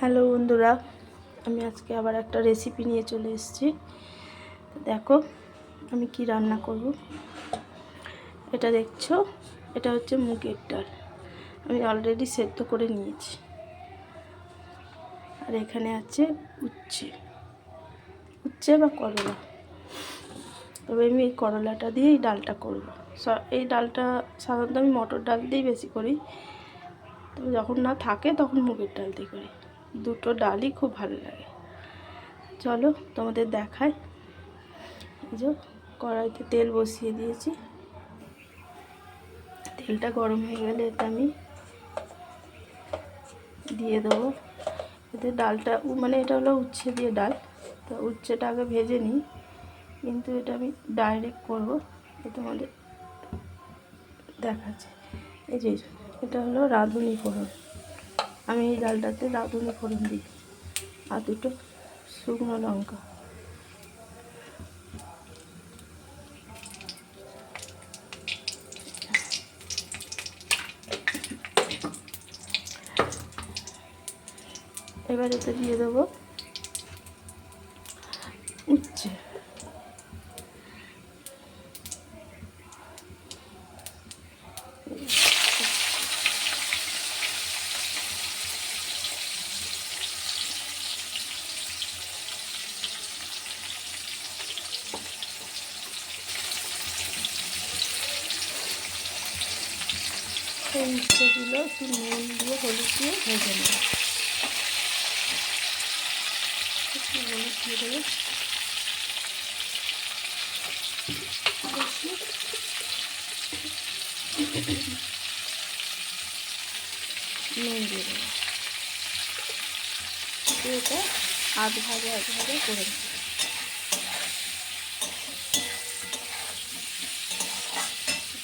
Hello বন্ধুরা, আমি আজকে আবার একটা রেসিপি নিয়ে চলে এসেছি। দেখো, আমি কি রান্না করব। এটা দেখছ, এটা হচ্ছে মুগের ডাল। আমি অলরেডি সেদ্ধ করে নিয়েছি। আর এখানে আছে উচ্ছে। উচ্ছে বা করলা। তবে আমি এই করলাটা দিয়েই ডালটা করব। এই ডালটা সাধারণত আমি মটর ডাল দিয়েই বেশি করি। তবে যখন না থাকে, তখন মুগের ডাল দিয়ে করি। দুটো ডালই খুব ভালো লাগে। চলো তোমাদের দেখায় যে কড়াইতে তেল বসিয়ে দিয়েছি। তেলটা গরম হয়ে গেলে এটা আমি দিয়ে দেবো। এতে ডালটা মানে এটা হলো উচ্ছে দিয়ে ডাল। তো উচ্ছেটা আগে ভেজে নিই। কিন্তু এটা আমি ডাইরেক্ট করব। তোমাদের দেখাচ্ছে। এই যে, এটা হলো রাঁধুনি ফোড়ন। আমি এই ডালটাতে রাঁধুনি ফোড়ন দিই। আর দুটো শুকনো লঙ্কা। এবার এতে দিয়ে দেবো উচ্ছে এই উচ্ছেগুলো একটু নুন দিয়ে হলুদ দিয়ে ভেজে নেব নুন দিয়ে দেবো এটা আধ ভাজা আধ ভাজা করে নেব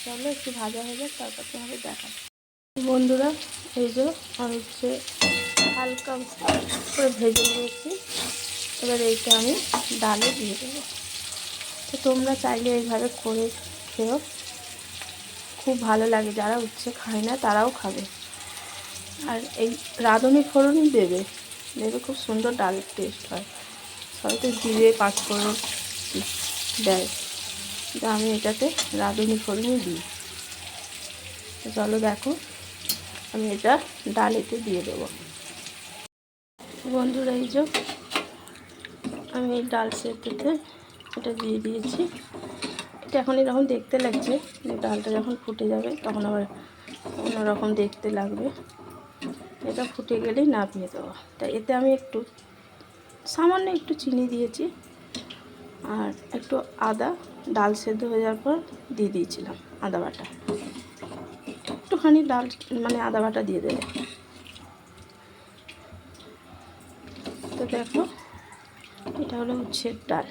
চলো একটু ভাজা হয়ে যাক, তারপর তোমাদের দেখা বন্ধুরা, এই যে আমি হচ্ছে হালকা করে ভেজে নিয়েছি। এবার এইটা আমি ডালে দিয়ে দেবো। তো তোমরা চাইলে এইভাবে করে খেয়েও খুব ভালো লাগে। যারা উচ্ছে খায় না, তারাও খাবে। আর এই রাঁধুনি ফোড়নই দেবে। দেবে খুব সুন্দর ডালের টেস্ট হয়। সবাই তো জিরে, পাঁচফোড়ন দেয় কিন্তু আমি এটাতে রাঁধুনি ফোড়নই দিই। চলো দেখো, আমি এটা ডালেতে দিয়ে দেবো। বন্ধুরা, এই যে আমি ডাল সেদ্ধতে এটা দিয়ে দিয়েছি। এটা এখন এরকম দেখতে লাগছে ডালটা যখন ফুটে যাবে তখন আবার অন্যরকম দেখতে লাগবে। এটা ফুটে গেলেই নামিয়ে দেবো তা এতে আমি একটু সামান্য একটু চিনি দিয়েছি। আর একটু আদা, ডাল সেদ্ধ হয়ে যাওয়ার পর দিয়ে দিয়েছিলাম আদা বাটা। একটুখানি ডাল মানে আদা বাটা দিয়ে দেবে তো দেখো, এটা হলো উচ্ছের ডাল।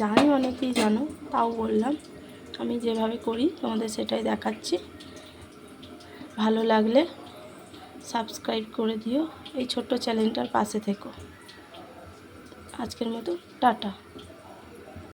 জানি অনেকেই জানো, তাও বললাম, আমি যেভাবে করি তোমাদের সেটাই দেখাচ্ছি। ভালো লাগলে সাবস্ক্রাইব করে দিও, এই ছোট্ট চ্যানেলটার পাশে থেকো। আজকের মতো টাটা।